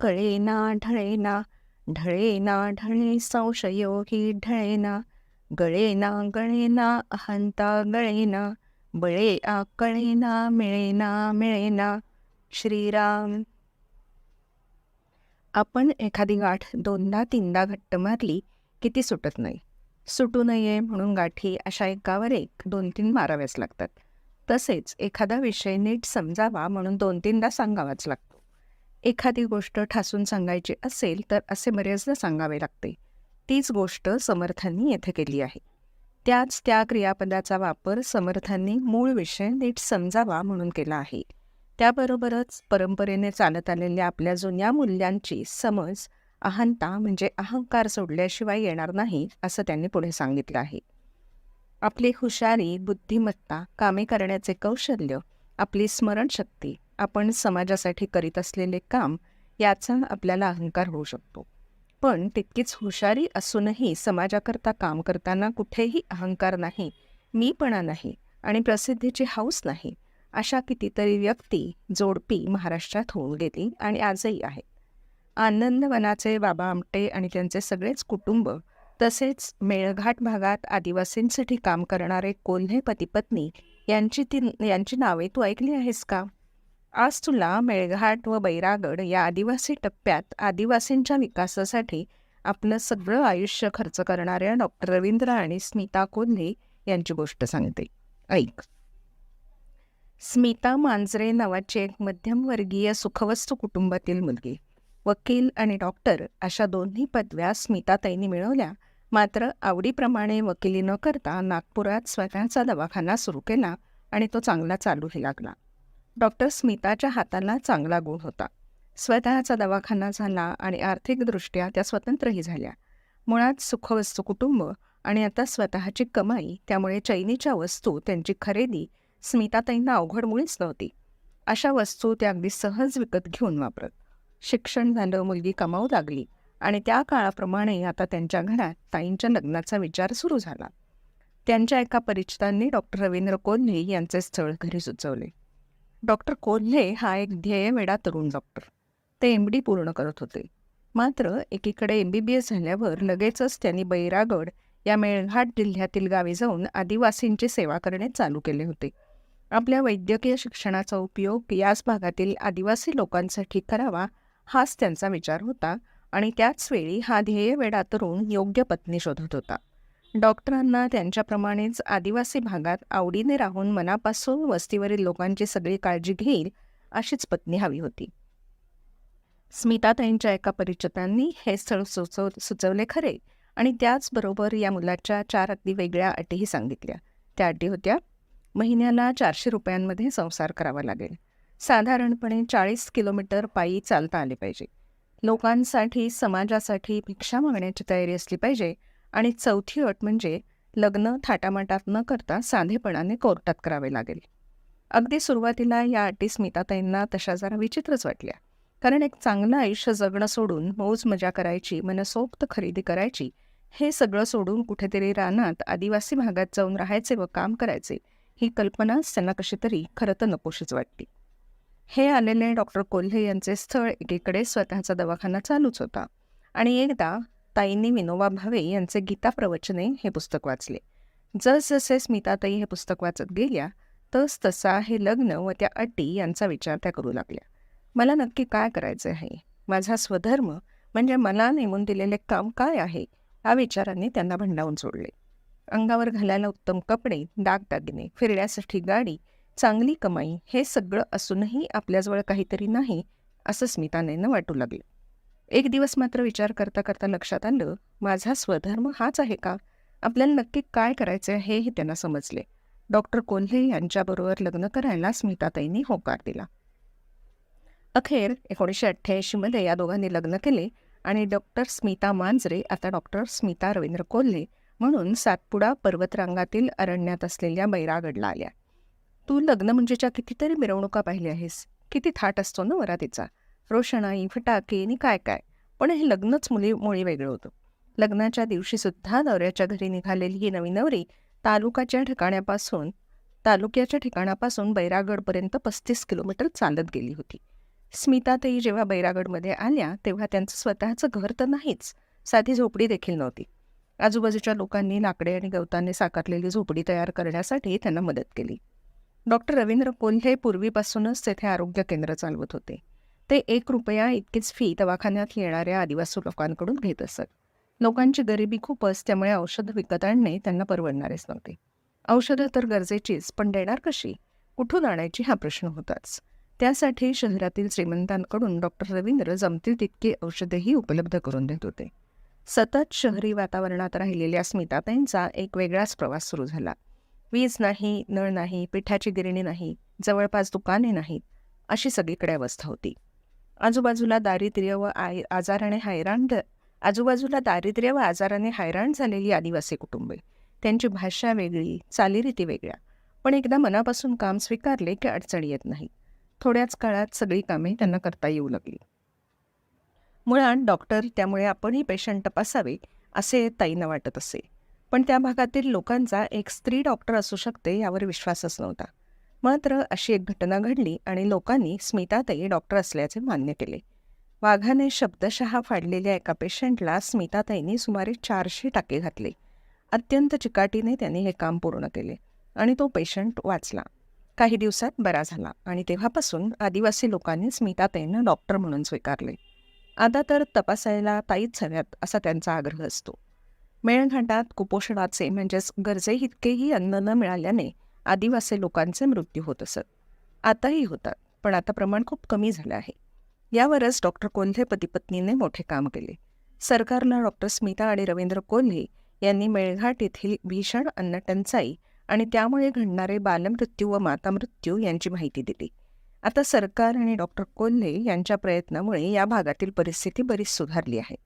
कळेना ढळेना ढळेना ढळे संशयो ही ढळेना गळेना गळेना अहंता गळेना बळे आ कळेना मिळेना मिळेना श्रीराम. आपण एखादी गाठ दोनदा तीनदा घट्ट मारली की ती सुटत नाही. सुटू नये म्हणून गाठी अशा एकावर एक दोन तीन माराव्याच लागतात. तसेच एखादा विषय नीट समजावा म्हणून दोन तीनदा सांगावाच लागतो. एखादी गोष्ट ठासून सांगायची असेल तर असे बरेचदा सांगावे लागते. तीच गोष्ट समर्थांनी येथे केली आहे. त्याच त्या क्रियापदाचा वापर समर्थांनी मूळ विषय नीट समजावा म्हणून केला आहे. त्याबरोबरच परंपरेने चालत आलेल्या आपल्या जुन्या मूल्यांची समज अहंता म्हणजे अहंकार सोडल्याशिवाय येणार नाही असं त्यांनी पुढे सांगितलं आहे. आपली हुशारी बुद्धिमत्ता कामे करण्याचे कौशल्य आपली स्मरणशक्ती आपण समाजासाठी करीत असलेले काम याचा आपल्याला अहंकार होऊ शकतो. पण तितकीच हुशारी असूनही समाजाकरता काम करताना कुठेही अहंकार नाही मीपणा नाही आणि प्रसिद्धीची हौस नाही अशा कितीतरी व्यक्ती जोडपी महाराष्ट्रात होऊन गेली आणि आजही आहेत. आनंदवनाचे बाबा आमटे आणि त्यांचे सगळेच कुटुंब तसेच मेळघाट भागात आदिवासींसाठी काम करणारे कोल्हे पतीपत्नी यांची ती यांची नावे तू ऐकली आहेस का? आज तुला मेळघाट व बैरागड या आदिवासी टप्प्यात आदिवासींच्या विकासासाठी आपलं सगळं आयुष्य खर्च करणाऱ्या डॉक्टर रवींद्र आणि स्मिता कोल्हे यांची गोष्ट सांगते. ऐक. स्मिता मांजरे नावाची एक मध्यमवर्गीय सुखवस्तू कुटुंबातील मुलगी. वकील आणि डॉक्टर अशा दोन्ही पदव्या स्मिताताईंनी मिळवल्या. मात्र आवडीप्रमाणे वकिली न करता नागपुरात स्वतःचा दवाखाना सुरू केला आणि तो चांगला चालूही लागला. डॉक्टर स्मिताच्या हाताला चांगला गुण होता. स्वतःचा दवाखाना झाला आणि आर्थिकदृष्ट्या त्या स्वतंत्रही झाल्या. मुळात सुखवस्तू कुटुंब आणि आता स्वतःची कमाई त्यामुळे चैनीच्या वस्तू त्यांची खरेदी स्मिताताईंना अवघड मुळीच नव्हती. अशा वस्तू त्या अगदी सहज विकत घेऊन वापरत. शिक्षण झालं मुलगी कमावू लागली आणि त्या काळाप्रमाणे आता त्यांच्या घरात ताईंच्या लग्नाचा विचार सुरू झाला. त्यांच्या एका परिचितांनी डॉक्टर रवींद्र कोल्हे यांचे स्थळ घरी सुचवले. डॉक्टर कोल्हे हा एक ध्येयवेडा तरुण डॉक्टर. ते एम डी पूर्ण करत होते. मात्र एकीकडे एम बी बी एस झाल्यावर लगेचच त्यांनी बैरागड या मेळघाट जिल्ह्यातील गावी जाऊन आदिवासींची सेवा करणे चालू केले होते. आपल्या वैद्यकीय शिक्षणाचा उपयोग याच भागातील आदिवासी लोकांसाठी करावा हाच त्यांचा विचार होता आणि त्याच वेळी हा ध्येयवेडा तरुण योग्य पत्नी शोधत होता. डॉक्टरांना त्यांच्याप्रमाणेच आदिवासी भागात आवडीने राहून मनापासून वस्तीवरील लोकांची सगळी काळजी घेईल अशीच पत्नी हवी होती. स्मिताताईंच्या एका परिचितांनी हे स्थळ सुचव सुचवले खरे आणि त्याचबरोबर या मुलाच्या चार अगदी वेगळ्या अटीही सांगितल्या. त्या अटी होत्या महिन्याला चारशे रुपयांमध्ये संसार करावा लागेल. साधारणपणे चाळीस किलोमीटर पायी चालता आले पाहिजे. लोकांसाठी समाजासाठी भिक्षा मागण्याची तयारी असली पाहिजे आणि चौथी अट म्हणजे लग्न थाटामाटात न करता साधेपणाने कोर्टात करावे लागेल. अगदी सुरुवातीला या अटी स्मिताताईंना तशा जरा विचित्रच वाटल्या. कारण एक चांगलं आयुष्य जगणं सोडून मौज मजा करायची मनसोक्त खरेदी करायची हे सगळं सोडून कुठेतरी रानात आदिवासी भागात जाऊन राहायचे व काम करायचे ही कल्पनाच त्यांना कशी तरी खरं तर नकोशीच वाटली. हे आलेले डॉक्टर कोल्हे यांचे स्थळ एकीकडे स्वतःचा दवाखाना चालूच होता. आणि एकदा ताईंनी विनोबा भावे यांचे गीता प्रवचने हे पुस्तक वाचले. जसजसे स्मिताताई हे पुस्तक वाचत गेल्या तस तसा हे लग्न व त्या अटी यांचा विचार त्या करू लागल्या. मला नक्की काय करायचे आहे? माझा स्वधर्म म्हणजे मला नेमून दिलेले काम काय आहे? या विचारांनी त्यांना भंडावून सोडले. अंगावर घालायला उत्तम कपडे दागदागिने फिरण्यासाठी गाडी चांगली कमाई हे सगळं असूनही आपल्याजवळ काहीतरी नाही असं स्मितानेनं वाटू लागले. एक दिवस मात्र विचार करता करता लक्षात आलं माझा स्वधर्म हाच आहे का? आपल्याला नक्की काय करायचं आहे हे त्यांना समजले. डॉक्टर कोल्हे यांच्याबरोबर लग्न करायला स्मिताताईंनी होकार दिला. अखेर एकोणीसशे अठ्ठ्याऐंशीमध्ये या दोघांनी लग्न केले आणि डॉक्टर स्मिता मांजरे आता डॉक्टर स्मिता रवींद्र कोल्हे म्हणून सातपुडा पर्वतरांगातील अरण्यात असलेल्या बैरागडला आल्या. तू लग्न म्हणजेच्या कितीतरी मिरवणुका पाहिली आहेस. किती थाट असतो ना वरातीचा रोषणाई फटाके आणि काय काय. पण हे लग्नच मुलीमुळे वेगळं होतं. लग्नाच्या दिवशीसुद्धा नवऱ्याच्या घरी निघालेली ही नवी नवरी तालुकाच्या ठिकाण्यापासून तालुक्याच्या ठिकाणापासून बैरागडपर्यंत पस्तीस किलोमीटर चालत गेली होती. स्मिताताई जेव्हा बैरागडमध्ये आल्या तेव्हा त्यांचं स्वतःचं घर तर नाहीच साधी झोपडी देखील नव्हती. आजूबाजूच्या लोकांनी लाकडे आणि गवताने साकारलेली झोपडी तयार करण्यासाठी त्यांना मदत केली. डॉक्टर रवींद्र कोल्हे पूर्वीपासूनच तेथे आरोग्य केंद्र चालवत होते. ते एक रुपया इतकीच फी दवाखान्यात येणाऱ्या आदिवासी लोकांकडून घेत असत. लोकांची गरिबी खूपच त्यामुळे औषधं विकत आणणे त्यांना परवडणारेच नव्हते. औषधं तर गरजेचीच पण देणार कशी? कुठून आणायची हा प्रश्न होताच. त्यासाठी शहरातील श्रीमंतांकडून डॉक्टर रवींद्र जमतील तितकी औषधेही उपलब्ध करून देत होते. सतत शहरी वातावरणात राहिलेल्या स्मिताताईंचा एक वेगळाच प्रवास सुरू झाला. वीज नाही नळ नाही पिठाची गिरणी नाही जवळपास दुकाने नाहीत अशी सगळीकडे अवस्था होती. आजूबाजूला दारिद्र्य व आय आजाराने हैराण आजूबाजूला दारिद्र्य व आजाराने हैराण झालेली आदिवासी कुटुंबे. त्यांची भाषा वेगळी चालीरीती वेगळ्या. पण एकदा मनापासून काम स्वीकारले की अडचणी येत नाही थोड्याच काळात सगळी कामे त्यांना करता येऊ लागली. मुळात डॉक्टर त्यामुळे आपणही पेशंट तपासावे असे ताईंना वाटत असे. पण त्या भागातील लोकांचा एक स्त्री डॉक्टर असू शकते यावर विश्वासच नव्हता. मात्र अशी एक घटना घडली आणि लोकांनी स्मिताताई डॉक्टर असल्याचे मान्य केले. वाघाने शब्दशः फाडलेल्या एका पेशंटला स्मिताताईंनी सुमारे चारशे टाके घातले. अत्यंत चिकाटीने त्यांनी हे काम पूर्ण केले आणि तो पेशंट वाचला. काही दिवसात बरा झाला आणि तेव्हापासून आदिवासी लोकांनी स्मिताताईंना डॉक्टर म्हणून स्वीकारले. आता तर तपासायला ताईच हव्यात असा त्यांचा आग्रह असतो. मेळघाटात कुपोषणाचे म्हणजेच गरजे इतकेही अन्न न मिळाल्याने आदिवासी लोकांचे मृत्यू होत असत. आताही होतात पण आता प्रमाण खूप कमी झालं आहे. यावरच डॉक्टर कोल्हे पतीपत्नीने मोठे काम केले. सरकारनं डॉक्टर स्मिता आणि रवींद्र कोल्हे यांनी मेळघाट येथील भीषण अन्नटंचाई आणि त्यामुळे घडणारे बालमृत्यू व मातामृत्यू यांची माहिती दिली. आता सरकार आणि डॉक्टर कोल्हे यांच्या प्रयत्नामुळे या भागातील परिस्थिती बरीच सुधारली आहे.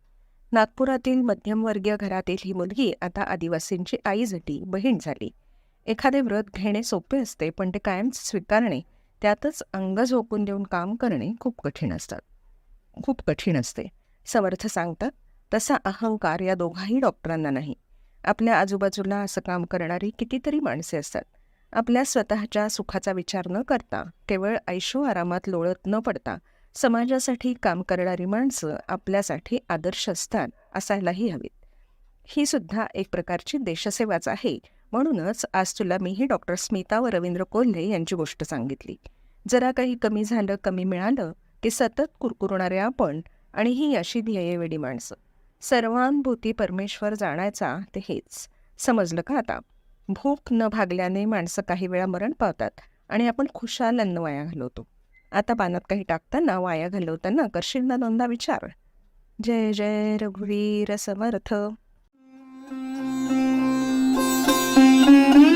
नागपुरातील मध्यमवर्गीय घरातील ही मुलगी आता आदिवासींची आई झाली बहीण झाली. एखादे व्रत घेणे सोपे असते पण ते कायम स्वीकारणे त्यातच अंग झोकून देऊन काम करणे खूप कठीण असतात. खूप कठीण असते. समर्थ सांगतात तसा अहंकार या दोघाही डॉक्टरांना नाही. आपल्या आजूबाजूला असं काम करणारी कितीतरी माणसे असतात. आपल्या स्वतःच्या सुखाचा विचार न करता केवळ ऐशो आरामात लोळत न पडता समाजासाठी काम करणारी माणसं आपल्यासाठी आदर्श असतात असायलाही हवीत. ही सुद्धा एक प्रकारची देशसेवाच आहे. म्हणूनच आज तुला मीही डॉक्टर स्मिता व रवींद्र कोल्हे यांची गोष्ट सांगितली. जरा काही कमी झालं कमी मिळालं की सतत कुरकुरणारे आपण आणि ही अशी ध्येयवेडी माणसं. सर्वांभूती परमेश्वर जाणायचा ते हेच. समजलं का आता? भूक न भागल्याने माणसं काही वेळा मरण पावतात आणि आपण खुशाल अन्न वाया घालवतो. आता पानात काही टाकताना वाया घालवताना करशील ना दोनदा विचार? जय जय रघुवीर समर्थ. Música